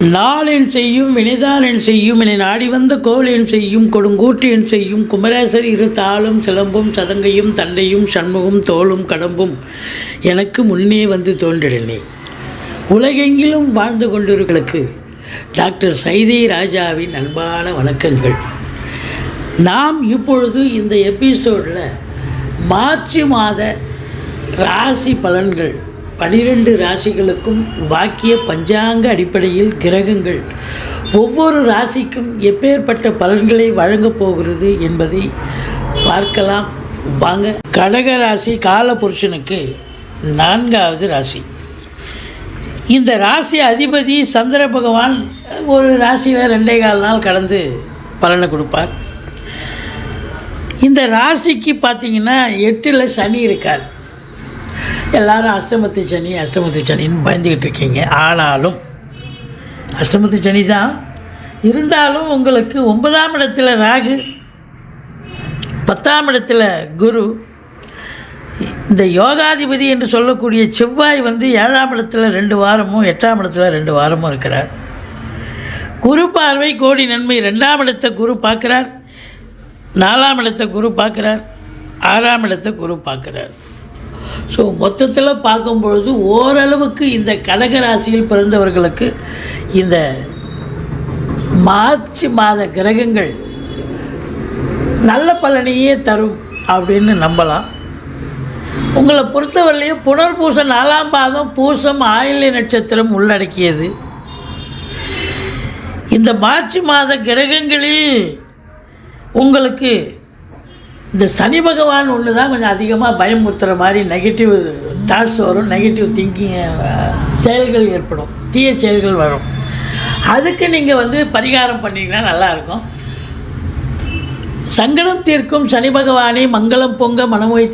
நாளென் செய்யும் வினைதானென் செய்யும் என நாடி வந்த கோளென் செய்யும் கொடுங்கூற்றியன் செய்யும் குமரேசர் இரு தாளும் சிலம்பும் சதங்கையும் தண்டையும் சண்முகம் தோளும் கடம்பும் எனக்கு முன்னே வந்து தோன்றினே உலகெங்கிலும் வாழ்ந்து கொண்டிருக்களுக்கு டாக்டர் சைதை ராஜாவின் அன்பான வணக்கங்கள். நாம் இப்பொழுது இந்த எபிசோடில் மார்ச் மாத ராசி பலன்கள் பனிரெண்டு ராசிகளுக்கும் வாக்கிய பஞ்சாங்க அடிப்படையில் கிரகங்கள். ஒவ்வொரு ராசிக்கும் எப்பேற்பட்ட பலன்களை வழங்கப் போகிறது என்பதை பார்க்கலாம். வாங்க. கடக ராசி காலபுருஷனுக்கு நான்காவது ராசி. இந்த ராசி அதிபதி சந்திர பகவான் ஒரு ராசியில் ரெண்டே கால் நாள் கடந்து பலனை கொடுப்பார். இந்த ராசிக்கு பார்த்தீங்கன்னா எட்டில் சனி இருக்கார். எல்லாரும் அஷ்டமத்து சனி அஷ்டமத்து சனின்னு பயந்துக்கிட்டு இருக்கீங்க. ஆனாலும் அஷ்டமத்து சனி தான். இருந்தாலும் உங்களுக்கு ஒன்பதாம் இடத்துல ராகு பத்தாம் இடத்துல குரு இந்த யோகாதிபதி என்று சொல்லக்கூடிய செவ்வாய் வந்து ஏழாம் இடத்துல ரெண்டு வாரமும் எட்டாம் இடத்துல ரெண்டு வாரமும் இருக்கிறார். குரு பார்வை கோடி நன்மை. ரெண்டாம் இடத்தை குரு பார்க்குறார். நாலாம் இடத்தை குரு பார்க்குறார். ஆறாம் இடத்தை குரு பார்க்குறார். ஸோ மொத்தத்தில் பார்க்கும்பொழுது ஓரளவுக்கு இந்த கடக ராசியில் பிறந்தவர்களுக்கு இந்த மார்ச் மாத கிரகங்கள் நல்ல பலனையே தரும் அப்படின்னு நம்பலாம். உங்களை பொறுத்தவரையிலையும் புனர்பூச நாலாம் பாதம் பூசம் ஆயில்ய நட்சத்திரம் உள்ளடக்கியது. இந்த மார்ச் மாத கிரகங்களில் உங்களுக்கு இந்த சனி பகவான் ஒன்று தான் கொஞ்சம் அதிகமாக பயமுறுத்துகிற மாதிரி நெகட்டிவ் தாட்ஸ் வரும். நெகட்டிவ் திங்கிங் செயல்கள் ஏற்படும். தீய செயல்கள் வரும். அதுக்கு நீங்கள் வந்து பரிகாரம் பண்ணிங்கன்னா நல்லாயிருக்கும் சங்கடம் தீர்க்கும் சனி பகவானே மங்களம் பொங்க மனமொய்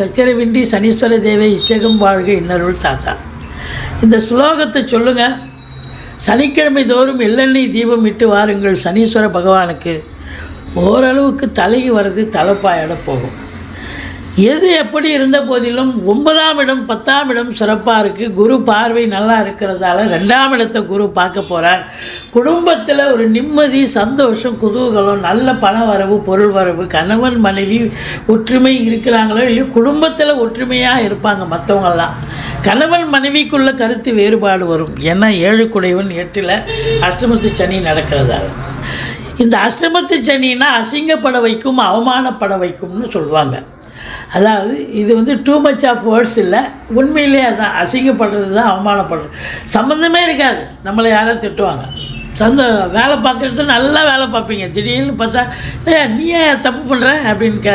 சச்சரவின்றி சனீஸ்வர தேவை இச்சகம் வாழ்க இன்னருள் தாத்தா. இந்த ஸ்லோகத்தை சொல்லுங்கள் சனிக்கிழமை தோறும் எள்ளெண்ணெய் தீபம் இட்டு வாருங்கள் சனீஸ்வர பகவானுக்கு. ஓரளவுக்கு தலைக்கு வர்றது தலைப்பாயோட போகும். எது எப்படி இருந்த போதிலும் ஒன்பதாம் இடம் பத்தாம் இடம் சிறப்பாக இருக்குது குரு பார்வை நல்லா இருக்கிறதால ரெண்டாம் இடத்தை குரு பார்க்க போகிறார் குடும்பத்தில் ஒரு நிம்மதி சந்தோஷம் குதூகலம் நல்ல பண வரவு பொருள் வரவு கணவன் மனைவி ஒற்றுமை இருக்கிறாங்களோ இல்லையோ குடும்பத்தில் ஒற்றுமையாக இருப்பாங்க மற்றவங்கெல்லாம் கணவன் மனைவிக்குள்ள கருத்து வேறுபாடு வரும். ஏன்னா ஏழு குடைவன் எட்டில் அஷ்டமத்து சனி நடக்கிறதால. இந்த அஷ்டமத்து சனின்னா அசிங்கப்பட வைக்கும் அவமானப்பட வைக்கும்னு சொல்லுவாங்க. அதாவது இது வந்து டூ மச் ஆஃப் வேர்ட்ஸ் இல்லை. உண்மையிலே அதான் அசிங்கப்படுறது தான் அவமானப்படுறது. சம்மந்தமே இருக்காது. நம்மளை யாராவது திட்டுவாங்க. சந்த வேலை பார்க்குறது நல்லா வேலை பார்ப்பீங்க. திடீர்னு பார்த்தா ஏ நீ ஏன் தப்பு பண்ணுற அப்படின்னு க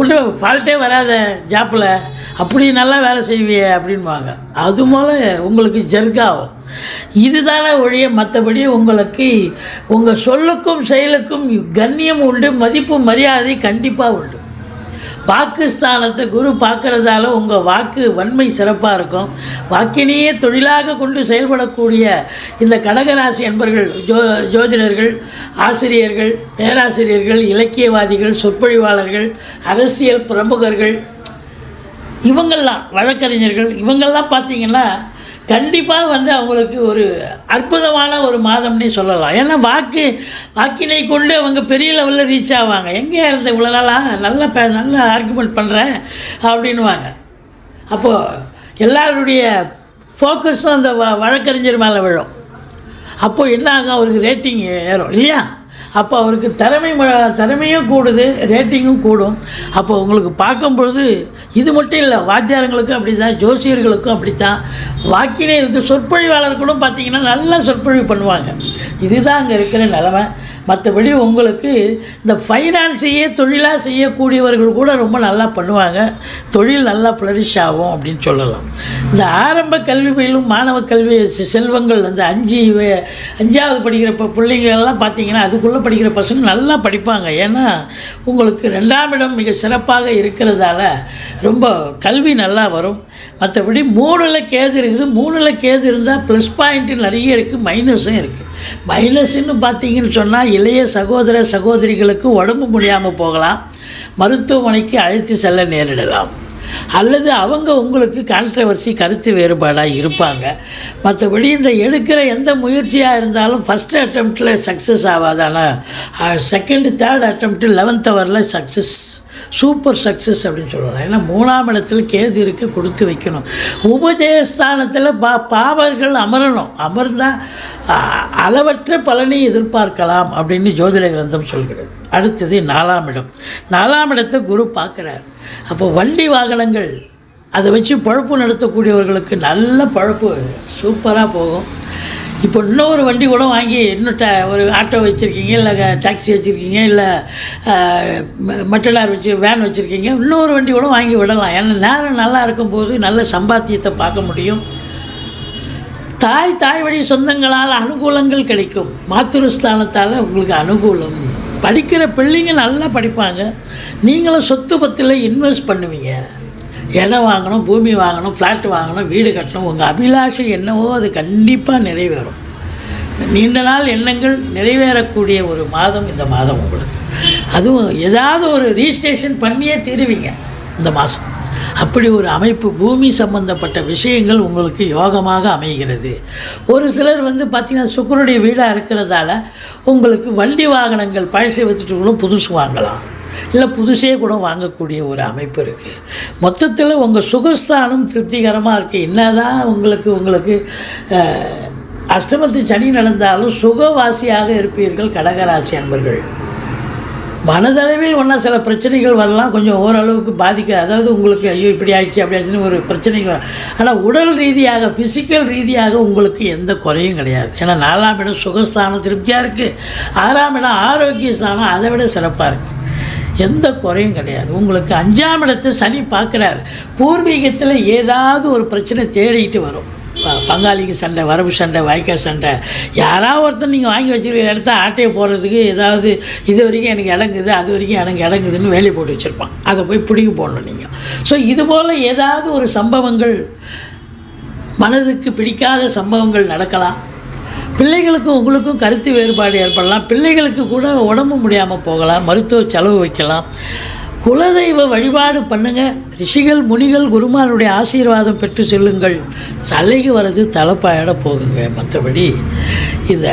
ஒன்று ஃபால்ட்டே வராத ஜாப்பில் அப்படி நல்லா வேலை செய்வியே அப்படின்வாங்க அது மூலம் உங்களுக்கு ஜர்காகும் இதுதானே ஒழிய மற்றபடி உங்களுக்கு உங்கள் சொல்லுக்கும் செயலுக்கும் கண்ணியம் உண்டு மதிப்பு மரியாதை கண்டிப்பாக உண்டு. பாகிஸ்தானத்தை குரு பார்க்குறதால உங்கள் வாக்கு வன்மை சிறப்பாக இருக்கும். வாக்கினையே தொழிலாக கொண்டு செயல்படக்கூடிய இந்த கடகராசி என்பர்கள் ஜோ ஜோதிடர்கள் ஆசிரியர்கள் பேராசிரியர்கள் இலக்கியவாதிகள் சொற்பொழிவாளர்கள் அரசியல் பிரமுகர்கள் இவங்கெல்லாம் வழக்கறிஞர்கள் இவங்கெல்லாம் பார்த்திங்கன்னா கண்டிப்பாக வந்து அவங்களுக்கு ஒரு அற்புதமான ஒரு மாதம்னே சொல்லலாம். ஏன்னா வாக்கு வாக்கினை கொண்டு அவங்க பெரிய லெவலில் ரீச் ஆவாங்க. எங்கே இருந்த இவ்வளோ நாளாக நல்ல ப நல்ல ஆர்குமெண்ட் பண்ணுறேன் அப்படின்வாங்க அப்போது எல்லாருடைய ஃபோக்கஸும் அந்த வ வழக்கறிஞர் மேலே விழும். அப்போது என்ன ஆகும் அவருக்கு ரேட்டிங் ஏறும். இல்லையா? அப்போ அவருக்கு திறமை திறமையும் கூடுது ரேட்டிங்கும் கூடும். அப்போ உங்களுக்கு பார்க்கும் பொழுது இது மட்டும் இல்லை வாத்தியாரங்களுக்கும் அப்படி தான் ஜோசியர்களுக்கும் அப்படி தான் வாக்கினே இருந்து சொற்பொழிவாளர்களும் பார்த்தீங்கன்னா நல்லா சொற்பொழிவு பண்ணுவாங்க. இதுதான் அங்கே இருக்கிற நிலமை. மற்றபடி உங்களுக்கு இந்த ஃபைனான்ஸையே தொழிலாக செய்யக்கூடியவர்கள் கூட ரொம்ப நல்லா பண்ணுவாங்க. தொழில் நல்லா ஃப்ளரிஷ் ஆகும் அப்படின்னு சொல்லலாம். இந்த ஆரம்ப கல்வி பயிலும் மாணவ கல்வி செ- செல்வங்கள் அந்த அஞ்சு அஞ்சாவது படிக்கிற பிள்ளைங்கள்லாம் பிள்ளைங்க பார்த்தீங்கன்னா அதுக்குள்ளே படிக்கிற பசங்க நல்லா படிப்பாங்க. ஏன்னா உங்களுக்கு ரெண்டாம் இடம் மிக சிறப்பாக இருக்கிறதால ரொம்ப கல்வி நல்லா வரும். மற்றபடி மூணில் கேது இருக்குது. மூணில் கேது இருந்தால் ப்ளஸ் பாயிண்ட்டு நிறைய இருக்குது மைனஸும் இருக்குது மைனஸ்ன்னு பார்த்தீங்கன்னு சொன்னால் இளைய சகோதர சகோதரிகளுக்கு உடம்பு முடியாமல் போகலாம். மருத்துவமனைக்கு அழைத்து செல்ல நேரிடலாம். அல்லது அவங்க உங்களுக்கு கான்ட்ரவர்சி கருத்து வேறுபாடாக இருப்பாங்க. மற்றபடி இந்த எடுக்கிற எந்த முயற்சியாக இருந்தாலும் ஃபஸ்ட் அட்டம்ப்டில் சக்ஸஸ் ஆகாது. ஆனால் செகண்ட் தேர்ட் அட்டம்ப்ட் லெவன்த் ஹவரில் சக்ஸஸ் சூப்பர் சக்ஸஸ் அப்படின்னு சொல்லுவாங்க. ஏன்னா மூணாம் இடத்துல கேது இருக்க கொடுத்து வைக்கணும். உபஜயஸ்தானத்தில் பா பாவர்கள் அமரணும். அமர்ந்தால் அளவற்ற பலனை எதிர்பார்க்கலாம் அப்படின்னு ஜோதிட கிரந்தம் சொல்கிறது. அடுத்தது நாலாம் இடம். நாலாம் இடத்தை குரு பார்க்குறார். அப்போ வண்டி வாகனங்கள் அதை வச்சு பழப்பு நடத்தக்கூடியவர்களுக்கு நல்ல பழப்பு சூப்பராக போகும். இப்போ இன்னொரு வண்டி கூட வாங்கி இன்னும் ட ஒரு ஆட்டோ வச்சுருக்கீங்க இல்லை டாக்ஸி வச்சுருக்கீங்க இல்லை மட்டலார் வச்சு வேன் வச்சுருக்கீங்க இன்னொரு வண்டி கூட வாங்கி விடலாம். ஏன்னா நேரம் நல்லா இருக்கும்போது நல்ல சம்பாத்தியத்தை பார்க்க முடியும். தாய் தாய் வழி சொந்தங்களால் அனுகூலங்கள் கிடைக்கும். மாத்திருஸ்தானத்தால் உங்களுக்கு அனுகூலம். படிக்கிற பிள்ளைங்க நல்லா படிப்பாங்க. நீங்களும் சொத்து பத்தில் இன்வெஸ்ட் பண்ணுவீங்க. இடம் வாங்கணும் பூமி வாங்கணும் ஃப்ளாட் வாங்கணும் வீடு கட்டணும். உங்கள் அபிலாஷை என்னவோ அது கண்டிப்பாக நிறைவேறும். நீண்ட நாள் எண்ணங்கள் நிறைவேறக்கூடிய ஒரு மாதம் இந்த மாதம் உங்களுக்கு. அதுவும் ஏதாவது ஒரு ரீஸ்டேஷன் பண்ணியே தீருவீங்க இந்த மாதம். அப்படி ஒரு அமைப்பு பூமி சம்பந்தப்பட்ட விஷயங்கள் உங்களுக்கு யோகமாக அமைகிறது. ஒரு சிலர் வந்து பார்த்திங்கன்னா சுக்கரனுடைய வீடாக இருக்கிறதால உங்களுக்கு வண்டி வாகனங்கள் பழசை வச்சுட்டு கூட புதுசு வாங்கலாம். இல்லை புதுசே கூட வாங்கக்கூடிய ஒரு அமைப்பு இருக்குது மொத்தத்தில் உங்கள் சுகஸ்தானம் திருப்திகரமாக இருக்குது என்ன தான் உங்களுக்கு உங்களுக்கு அஷ்டமத்து சனி நடந்தாலும் சுகவாசியாக இருப்பீர்கள் கடகராசி அன்பர்கள். மனதளவில் ஒன்றா சில பிரச்சனைகள் வரலாம். கொஞ்சம் ஓரளவுக்கு பாதிக்க அதாவது உங்களுக்கு ஐயோ இப்படி ஆயிடுச்சு அப்படி ஆச்சுன்னு ஒரு பிரச்சனைகள் வரும் ஆனால் உடல் ரீதியாக ஃபிசிக்கல் ரீதியாக உங்களுக்கு எந்த குறையும் கிடையாது. ஏன்னா நாலாம் இடம் சுகஸ்தானம் திருப்தியாக இருக்குது ஆறாம் இடம் ஆரோக்கிய ஸ்தானம் அதை விட சிறப்பாக இருக்குது எந்த குறையும் கிடையாது. உங்களுக்கு அஞ்சாம் இடத்தை சனி பார்க்குறாரு. பூர்வீகத்தில் ஏதாவது ஒரு பிரச்சனை தேடிக்கிட்டு வரும். பங்காளிக்கு சண்டை வரவு சண்டை வாய்க்கால் சண்டை. யாராவது ஒருத்தர் நீங்கள் வாங்கி வச்சுருக்கிற இடத்த ஆட்டையை போடுறதுக்கு ஏதாவது இது வரைக்கும் எனக்கு இடங்குது அது வரைக்கும் எனக்கு இடங்குதுன்னு வேலையை போட்டு வச்சுருப்பான். அதை போய் பிடிங்கி போடணும் நீங்கள் ஸோ இதுபோல் ஏதாவது ஒரு சம்பவங்கள் மனதுக்கு பிடிக்காத சம்பவங்கள் நடக்கலாம். பிள்ளைகளுக்கும் உங்களுக்கும் கருத்து வேறுபாடு ஏற்படலாம். பிள்ளைகளுக்கு கூட உடம்பு முடியாமல் போகலாம் மருத்துவ செலவு வைக்கலாம். குலதெய்வ வழிபாடு பண்ணுங்க. ரிஷிகள் முனிகள் குருமாருடைய ஆசீர்வாதம் பெற்று செல்லுங்கள். தலைக்கு வர்றது தலைப்பாயிட போகுங்க. மற்றபடி இந்த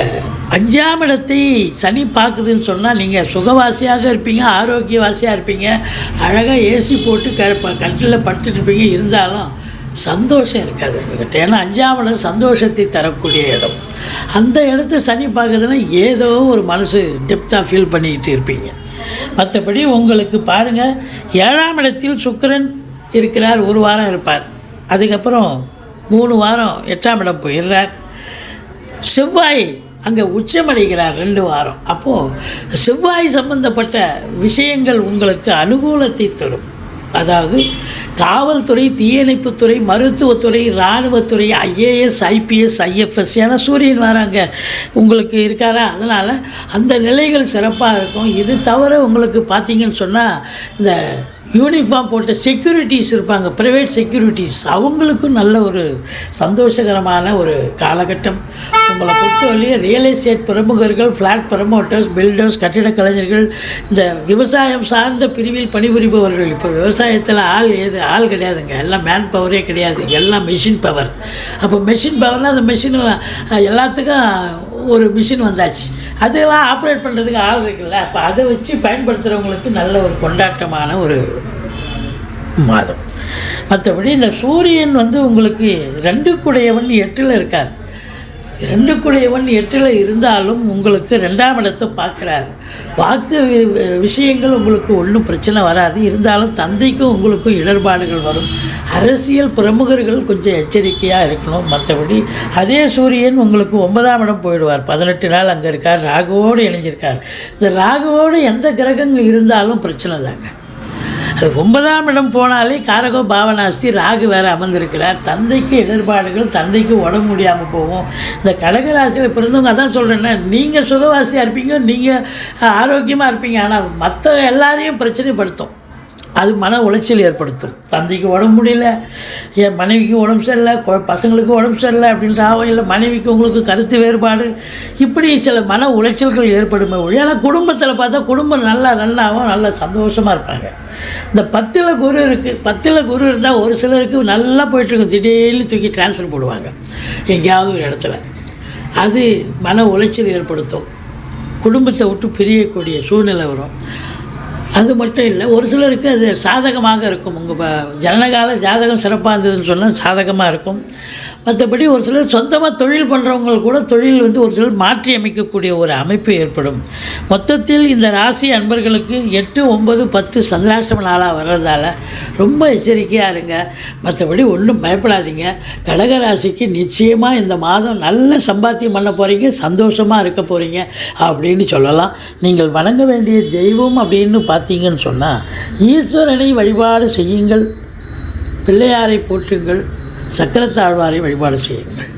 அஞ்சாம் இடத்தை சனி பார்க்குதுன்னு சொன்னால் நீங்கள் சுகவாசியாக இருப்பீங்க ஆரோக்கியவாசியாக இருப்பீங்க. அழகாக ஏசி போட்டு க கட்டில் படுத்துட்டு இருப்பீங்க. இருந்தாலும் சந்தோஷம் இருக்காது உங்ககிட்ட. ஏன்னா அஞ்சாம் இடம் சந்தோஷத்தை தரக்கூடிய இடம். அந்த இடத்த சனி பார்க்குதுன்னா ஏதோ ஒரு மனசு டெப்த்தாக ஃபீல் பண்ணிக்கிட்டு இருப்பீங்க. மற்றபடி உங்களுக்கு பாருங்கள் ஏழாம் இடத்தில் சுக்கிரன் இருக்கிறார் ஒரு வாரம் இருப்பார். அதுக்கப்புறம் மூணு வாரம் எட்டாம் இடம் போயிடுறார். செவ்வாய் அங்கே உச்சமடைகிறார் ரெண்டு வாரம். அப்போது செவ்வாய் சம்பந்தப்பட்ட விஷயங்கள் உங்களுக்கு அனுகூலத்தை தரும். அதாவது காவல்துறை தீயணைப்புத்துறை மருத்துவத்துறை இராணுவத்துறை ஐஏஎஸ் ஐபிஎஸ் ஐஎஃப்எஸ் ஏன்னா சூரியன் வராங்க. உங்களுக்கு இருக்காரா? அதனால் அந்த நிலைகள் சிறப்பாக இருக்கும். இது தவிர உங்களுக்கு பார்த்தீங்கன்னு சொன்னால் இந்த யூனிஃபார்ம் போட்ட செக்யூரிட்டிஸ் இருப்பாங்க ப்ரைவேட் செக்யூரிட்டிஸ் அவங்களுக்கும் நல்ல ஒரு சந்தோஷகரமான ஒரு காலகட்டம். உங்களை பொறுத்தவரையே ரியல் எஸ்டேட் பிரமுகர்கள் ஃப்ளாட் ப்ரமோட்டர்ஸ் பில்டர்ஸ் கட்டிடக் கலைஞர்கள் இந்த விவசாயம் சார்ந்த பிரிவில் பணிபுரிபவர்கள். இப்போ விவசாயத்தில் ஆள் ஏது ஆள் கிடையாதுங்க. எல்லாம் மேன் பவரே கிடையாது. எல்லாம் மிஷின் பவர் அப்போ மிஷின் பவர்னால் அந்த மிஷின் எல்லாத்துக்கும் ஒரு மிஷின் வந்தாச்சு. அதெல்லாம் ஆப்ரேட் பண்ணுறதுக்கு ஆள் இருக்குல்ல. அப்போ அதை வச்சு பயன்படுத்துகிறவங்களுக்கு நல்ல ஒரு கொண்டாட்டமான ஒரு மாதம் மற்றபடி இந்த சூரியன் வந்து உங்களுக்கு ரெண்டு குடையவன் எட்டில் இருக்கார். ரெண்டு குடையவன் எட்டில் இருந்தாலும் உங்களுக்கு ரெண்டாம் இடத்தை பார்க்குறாரு. வாக்கு விஷயங்கள் உங்களுக்கு ஒன்றும் பிரச்சனை வராது. இருந்தாலும் தந்தைக்கும் உங்களுக்கும் இடர்பாடுகள் வரும். அரசியல் பிரமுகர்கள் கொஞ்சம் எச்சரிக்கையாக இருக்கணும். மற்றபடி அதே சூரியன் உங்களுக்கு ஒன்பதாம் இடம் போயிடுவார். பதினெட்டு நாள் அங்கே இருக்கார். ராகுவோடு இணைஞ்சிருக்கார். இந்த ராகுவோடு எந்த கிரகங்கள் இருந்தாலும் பிரச்சனை தாங்க. ஒன்பதாம் இடம் போனாலே காரகோ பாவனாஸ்தி ராகு வேறு அமர்ந்திருக்கிறார். தந்தைக்கு இடர்பாடுகள் தந்தைக்கு உடம்பு முடியாமல் போகும். இந்த கடகராசியில் பிறந்தவங்க அதான் சொல்கிறேன்னா நீங்கள் சுகவாசியாக இருப்பீங்க நீங்கள் ஆரோக்கியமாக இருப்பீங்க. ஆனால் மற்ற எல்லாரையும் பிரச்சனைப்படுத்தும். அது மன உளைச்சல் ஏற்படுத்தும். தந்தைக்கு உடம்பு முடியல என் மனைவிக்கு உடம்பு சரியில்லை கொ- பசங்களுக்கு உடம்பு சரியில்லை அப்படின்ற இல்லை மனைவிக்கு உங்களுக்கு கருத்து வேறுபாடு. இப்படி சில மன உளைச்சல்கள் ஏற்படுமே ஒழிய ஆனால் குடும்பத்தில் பார்த்தா குடும்பம் நல்லா நல்லாவும் நல்லா சந்தோஷமாக இருப்பாங்க. இந்த பத்தில் குரு இருக்குது பத்தில் குரு இருந்தால் ஒரு சிலருக்கு நல்லா போயிட்டுருக்கும். திடீர்னு தூக்கி ட்ரான்ஸ்ஃபர் போடுவாங்க எங்கேயாவது ஒரு இடத்துல. அது மன உளைச்சல் ஏற்படுத்தும். குடும்பத்தை விட்டு பிரியக்கூடிய சூழ்நிலை வரும். அது மட்டும் இல்லை ஒரு சிலருக்கு அது சாதகமாக இருக்கும். உங்கள் ஜனனகால ஜாதகம் சிறப்பாக இருந்ததுன்னு சொன்னால் சாதகமாக இருக்கும். மற்றபடி ஒரு சிலர் சொந்தமாக தொழில் பண்ணுறவங்க கூட தொழில் வந்து ஒரு சிலர் மாற்றி அமைக்கக்கூடிய ஒரு அமைப்பு ஏற்படும். மொத்தத்தில் இந்த ராசி அன்பர்களுக்கு எட்டு ஒம்பது பத்து சந்திராஷ்டம நாளாக வர்றதால ரொம்ப எச்சரிக்கையாக இருங்க. மற்றபடி ஒன்றும் பயப்படாதீங்க. கடக ராசிக்கு நிச்சயமாக இந்த மாதம் நல்ல சம்பாத்தியம் பண்ண போகிறீங்க சந்தோஷமாக இருக்க போகிறீங்க அப்படின்னு சொல்லலாம். நீங்கள் வணங்க வேண்டிய தெய்வம் அப்படின்னு பார்த்தீங்கன்னு சொன்னால் ஈஸ்வரனை வழிபாடு செய்யுங்கள். பிள்ளையாரை போற்றுங்கள். சக்கரத்தாழ்வாரை வழிபாடு செய்யுங்கள்.